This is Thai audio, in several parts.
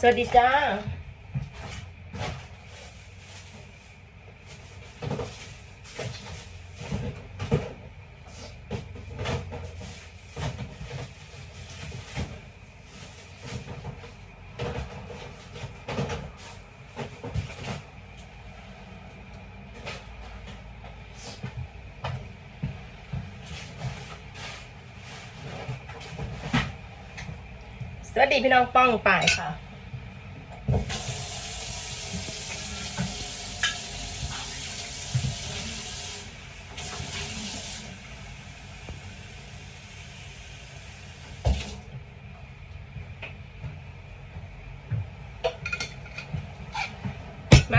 สวัสดีจ้า สวัสดีพี่น้องป้องป่ายค่ะ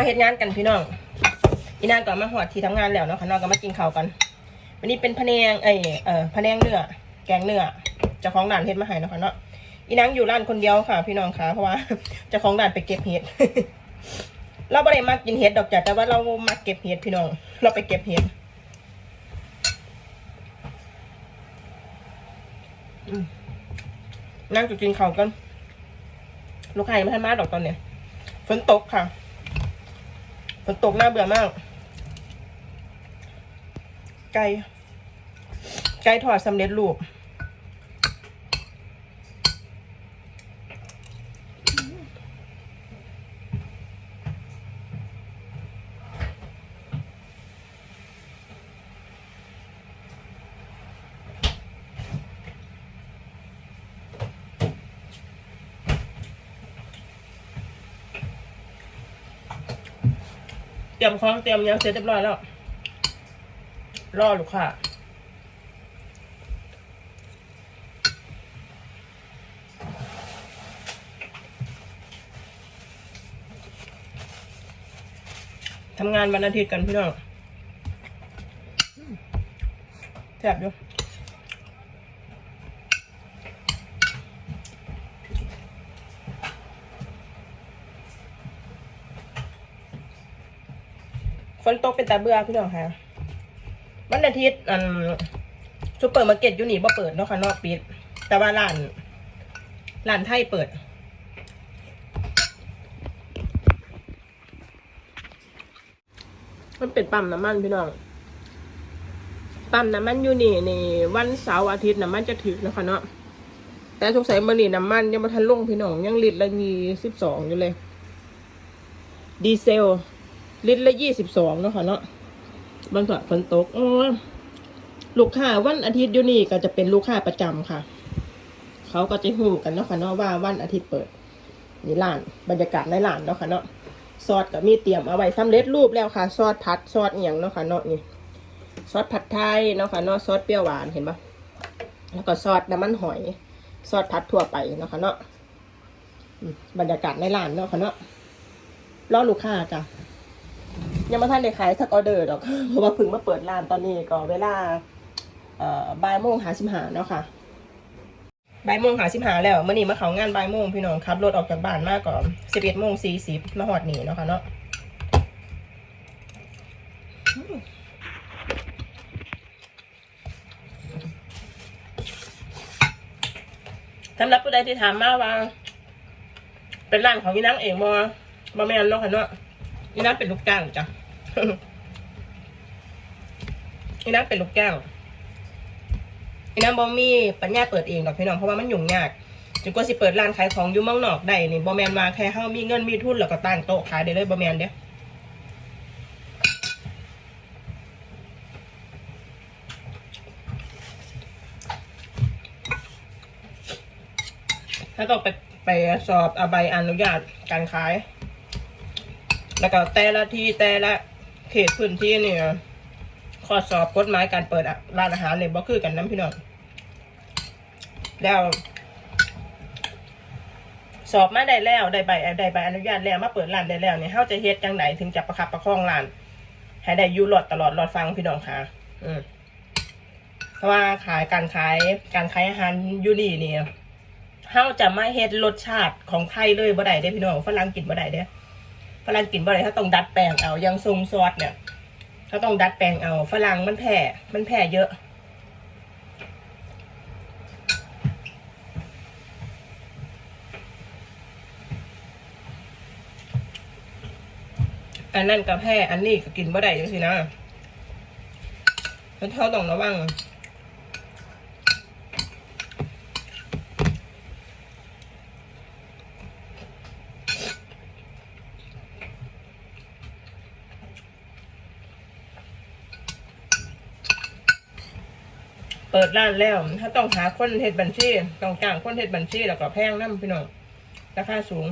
เฮ็ดงานกันพี่น้องอีนางก็มาหอดที่ทำงานแล้วเนาะค่ะน้องก็มากินข้าวกัน วันนี้เป็นพะแนงเอ้เออพะแนงเนื้อแกงเนื้อจ้าของร้านเฮ็ดมาให้เนาะค่ะเนาะอีนางอยู่ร้านคนเดียวค่ะ พี่น้องค่ะเพราะว่าจ้าของร้านไปเก็บเห็ดเราไม่ได้มากินเห็ดดอกจ้ะแต่ว่าเรามาเก็บเห็ดพี่น้อง เราไปเก็บเห็ดนั่งจะกินข้าวกัน ลูกค้ายังไม่ทันมาดอกตอนเนี้ยฝนตกค่ะ ฝนตกน่าเบื่อมาก ไก่ ไก่ทอดสำเร็จรูป รียมของเตรียมยังเสร็จเรียบร้อยแล้วรอลูกค้าทำงานวันอาทิตย์กันพี่น้องแซ่บอยู่ ฝนตกเป็นตาเบื่อพี่น้องค่ะวันอาทิตย์อันซูเปอร์มาร์เก็ตอยู่นี่บ่เปิดเนาะค่ะนอกปิด แต่ว่าร้านร้านไทยเปิด มันเป็นปั๊มน้ำมันพี่น้องปั๊มน้ำมันอยู่นี่ในวันเสาร์อาทิตย์น้ำมันจะถึกนะคะเนาะแต่สงสัยมันนี่น้ำมันยังมาทันลงพี่น้องยังลิตรละยี่สิบสองอยู่เลย ดีเซล ลิตรละยี่สิบสองเนาะค่ะเนาะบางส่วนฝนตกลูกค้าวันอาทิตย์อยู่นี่ก็จะเป็นลูกค้าประจำค่ะ เขาก็จะหูกันเนาะค่ะเนาะว่าวันอาทิตย์เปิดนี่ร้าน บรรยากาศในร้านเนาะค่ะเนาะซอสก็มีเตรียมเอาไว้สำเร็จรูปแล้วค่ะ ซอสผัดซอสเอียงเนาะค่ะเนาะนี่ซอสผัดไทยเนาะค่ะเนาะซอสเปรี้ยวหวานเห็นปะแล้วก็ซอสน้ำมันหอย ซอสผัดทั่วไปเนาะค่ะเนาะบรรยากาศในร้านเนาะค่ะเนาะรอลูกค้าจ้ะ ยังไม่ทันได้ขายสักออเดอร์ดอกเพราะว่าเพิ่งมาเปิดร้านตอนนี้ก็เวลาเอ่อบ่ายโมงหาสิบหาเนาะค่ะบ่ายโมงหาสิบหาแล้วเมื่อนี้มาเขางานบ่ายโมงพี่น้องขับรถออกจากบ้านมากก่อนสิบเอ็ดโมงสี่สิบมาหอดหนีเนาะค่ะเนาะสำหรับผู้ใดที่ถามมาว่า เป็นร้านของพี่นังเองบ่บ่แม่นเนาะค่ะเนาะอีนัทเป็นลูกจ้างจ้ะ อีนัทเป็นลูกจ้างอีนัทบอมีปัญญาเปิดเองหรอกพี่น้องเพราะว่ามันยุ่งยากจนกว่าสิเปิดร้านขายของอยู่เมืองนอกได้นี่บอแมนมาแค่เฮามีเงินมีทุนแล้วก็ตั้งโต๊ะขายได้เลยบอแมนเด้ถ้าต้องไปไปสอบอใบอนุญาตการขาย แล้วก็แต่ละที่แต่ละ เขตพื้นที่เนี่ยข้อสอบกฎหมายการเปิดร้านอาหารเนี่ยบ่คือกันน้ำพี่น้อง แล้ว สอบมาได้แล้วได้ใบได้ใบอนุญาตแล้วมาเปิดร้านได้แล้วเนี่ยเฮาจะเฮ็ดจังไดถึงจะประคับประคองร้าน ให้ได้อยู่รอดตลอดรอดฟังพี่น้องค่ะ อืมเพราะว่าขายการขายการขายอาหารยูนี่เนี่ยเฮาจะไม่เฮ็ดรสชาติของไทยเลยบ่ได้เด้พี่น้องฝรั่งกินบ่ได้เด้ ฝรั่งกินบ่ไดเขาต้องดัดแปลงเอายังซุงซอสเนี่ยเขาต้องดัดแปลงเอาฝรั่งมันแผ่มันแผ่เยอะอันนั่นก็แพร่อันนี้ก็กินบ่ได้จังสินะมันเท่าต้องระวัง เปิดร้านแล้วถ้าต้องหาคนเฮ็ดบัญชีต้องจ้างคนเฮ็ดบัญชีแล้วก็แพงน้ำพี่น้องราคาสูง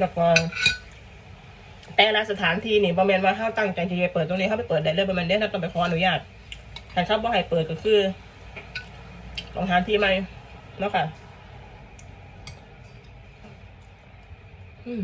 แล้วก็แต่ละสถานที่นี่ประมาณว่าเขาตั้งใจที่จะเปิดตรงนี้เขาไปเปิดได้เลยประมาณนี้เราต้องไปขออนุญาตถ้าเขาบ่ให้เปิดก็คือต้องหาที่ใหม่เนาะค่ะ อืม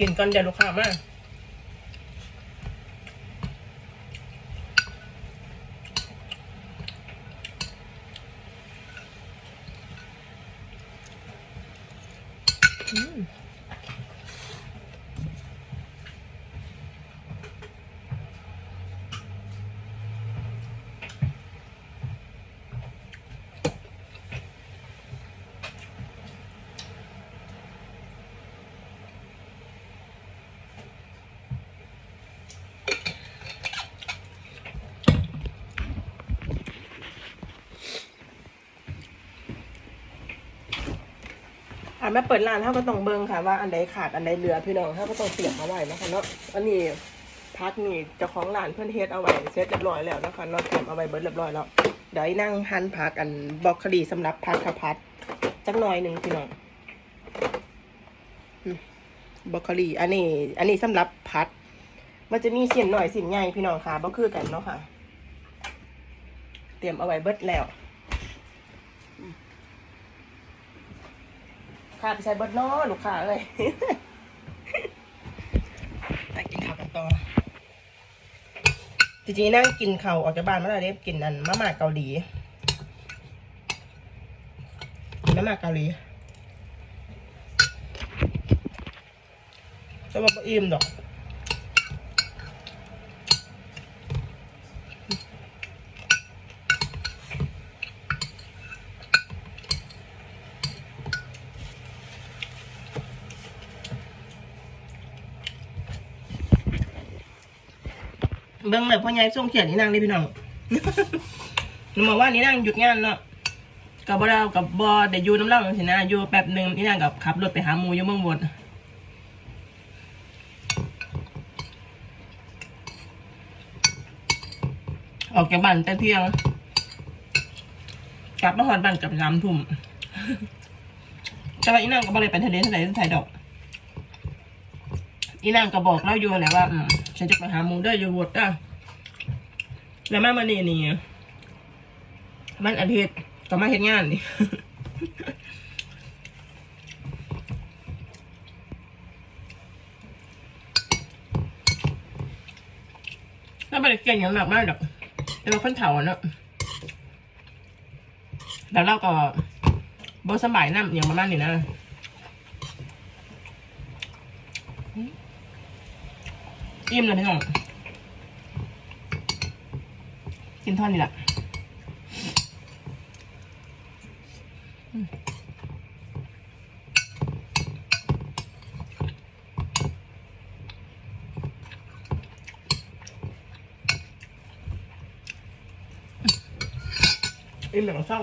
กินก่อนเดี๋ยวลูกค้ามา อ่ามาเปิดร้านเขาก็ต้องเบิ่งค่ะว่าอันใดขาดอันใดเหลือพี่น้องเขาก็ต้องเตรียมเอาไว้นะคะเนาะอันนี้พักนี่เจ้าของร้านเพื่อนเฮ็ดเอาไว้เสร็จเรียบร้อยแล้วนะคะเราเตรียมเอาไว้เบิดเรียบร้อยแล้วเดี๋ยวนั่งหั่นผักอันบล็อกคลีสำหรับผัดข้าวผัดจักหน่อยหนึ่งพี่น้องบล็อกโคลีอันนี้ อันนี้สำหรับผัด มันจะมีเสียนหน่อยเสียนใหญ่พี่น้องค่ะบ่คือกันเนาะค่ะ เตรียมเอาไว้เบิดแล้วอืม ค่ะไปใช้เบิดเนาะลูกค้าเอ้ยไปกินข้าวกันต่อจริงๆนั่งกินข้าวออกจากบ้านมาแล้วเด้กินอันมะม่าเกาหลีกินมาม่าเกาหลีจะบอกว่าอิ่มดอก เบิ่งเลยพ่อใหญ่ส่งเขียนนี่นางเลยพี่น้องหนูบอกว่านี่นางหยุดงานเนาะกับบ่เรากับบอเดี๋ยวอยู่น้ำเล่าองสินะอยู่แป๊บหนึ่งนี่นางกับขับรถไปหาหมูอยู่เมืองบนออกจากบ้านแต่เที่ยง กลับมาหอดบ้านกับสามทุ่มแต่ว่าอีนางก็บ่เลยไปทะเลทะเลทะเลดอก อีนางก็บอกเราอยู่แหละว่าอืมฉันจะไปหาหมูเด้อยู่วดเด้แล้วแมามานี่นี่มันอาทิตย์ก็มาเฮ็ดงานนี่แล้วไม่ได้เก่งอย่างหนักมากดอกแต่ว่าคนเฒ่าเนาะแล้วเราก็บสบายน้ำอย่างประมาณนี้นะ อิ่มเลยพี่น้องกินท่อนนี่แหละอิ่มแบบเศร้า